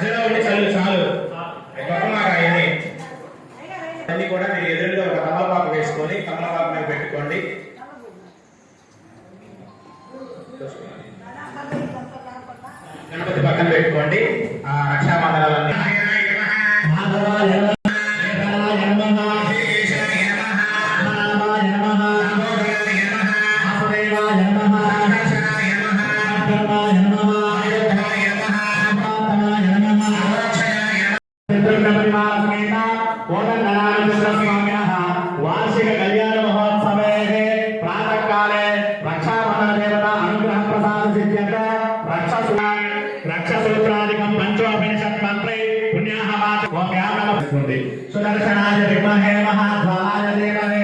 మధ్యలో ఉండి చాలు మంత్రే పుణ్యాహ వాత ఓం సుదర్శనాయ విద్మహే మహాధ్వాయ దేవనే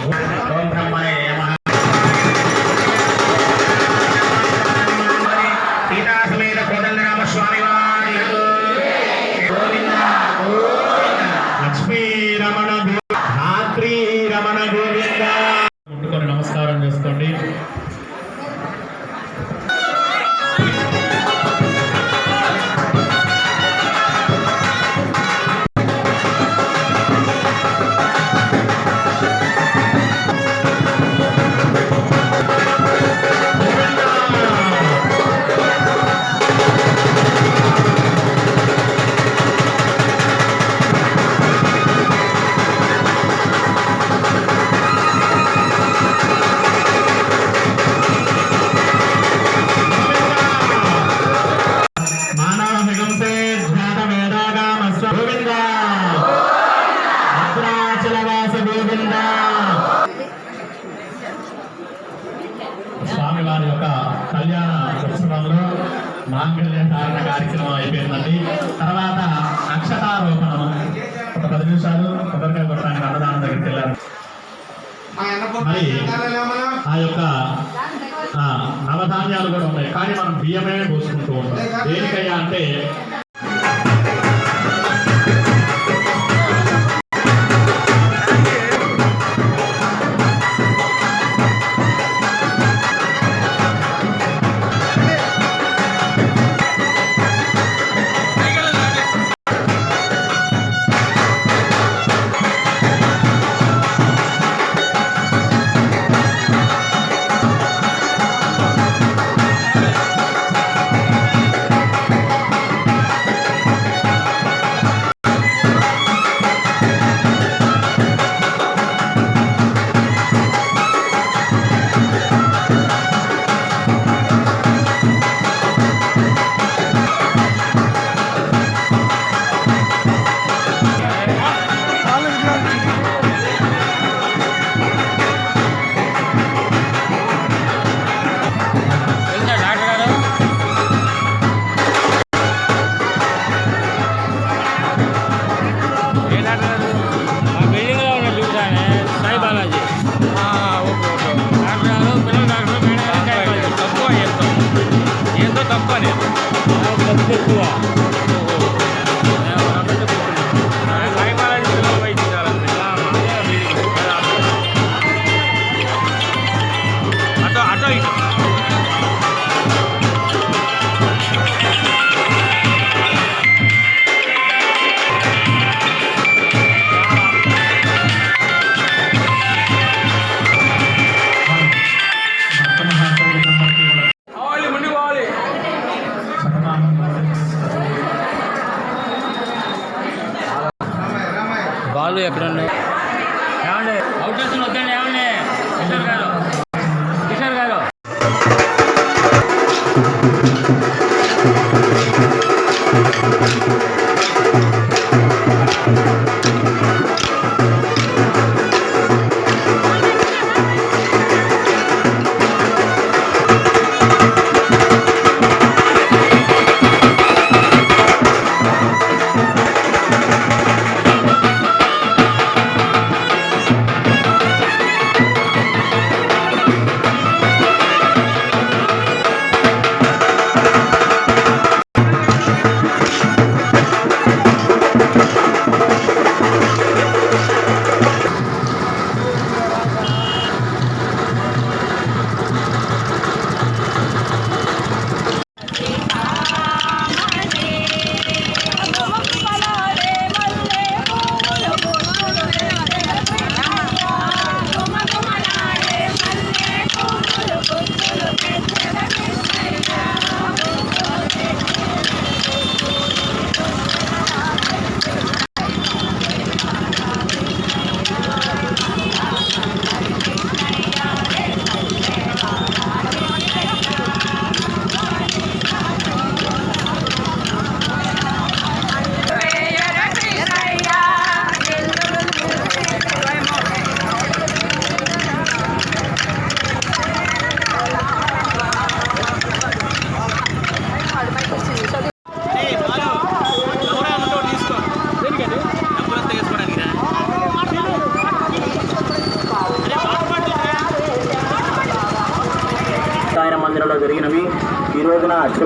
కొబ్బరికాయ కొట్టడానికి అన్నదానం దగ్గరికి వెళ్ళారు. మరి ఆ యొక్క నవధాన్యాలు కూడా ఉన్నాయి. కానీ మనం బియ్యమే పోసుకుంటూ ఉంటాం. దేనికయ్యా అంటే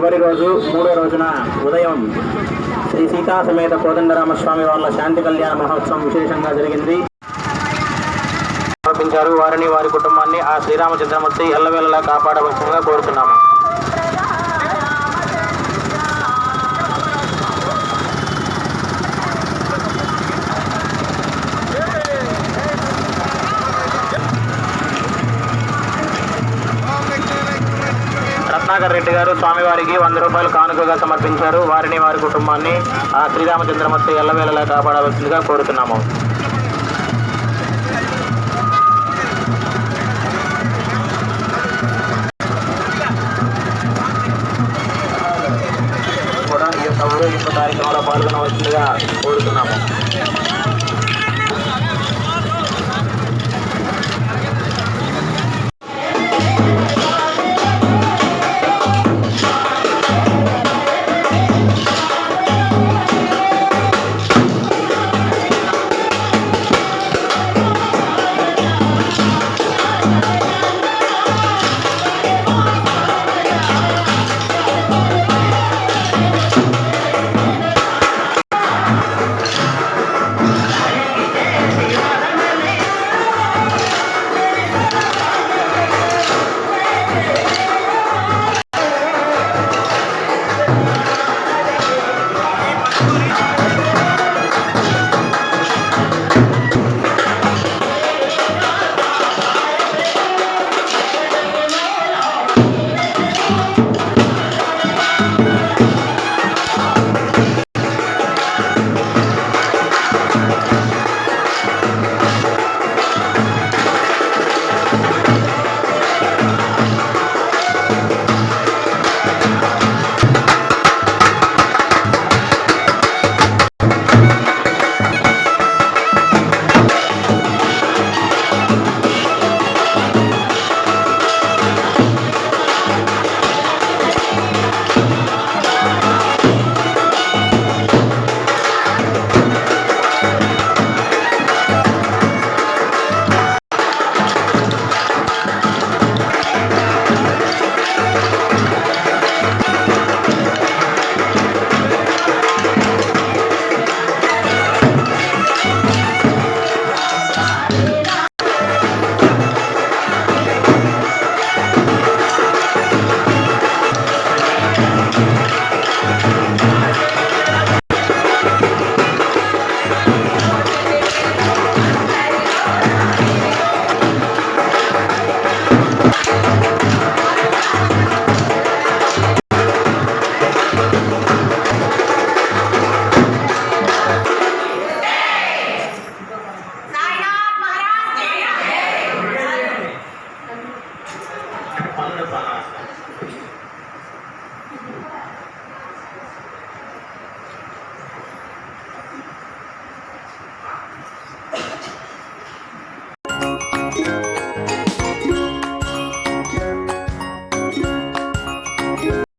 చివరి రోజు మూడో రోజున ఉదయం శ్రీ సీతా సమేత కోదండరామస్వామి వాళ్ళ శాంతి కళ్యాణ మహోత్సవం విశేషంగా జరిగింది. సమర్పించారు వారిని వారి కుటుంబాన్ని ఆ శ్రీరామచంద్రమూర్తి ఎల్లవేళలా కాపాడవలసిందిగా కోరుతున్నాము. రత్నాకర్ రెడ్డి గారు స్వామివారికి వంద రూపాయలు కానుకగా సమర్పించారు. వారిని వారి కుటుంబాన్ని ఆ శ్రీరామచంద్రమూర్తి ఎల్లవేళలా కాపాడవలసిందిగా కోరుతున్నాము.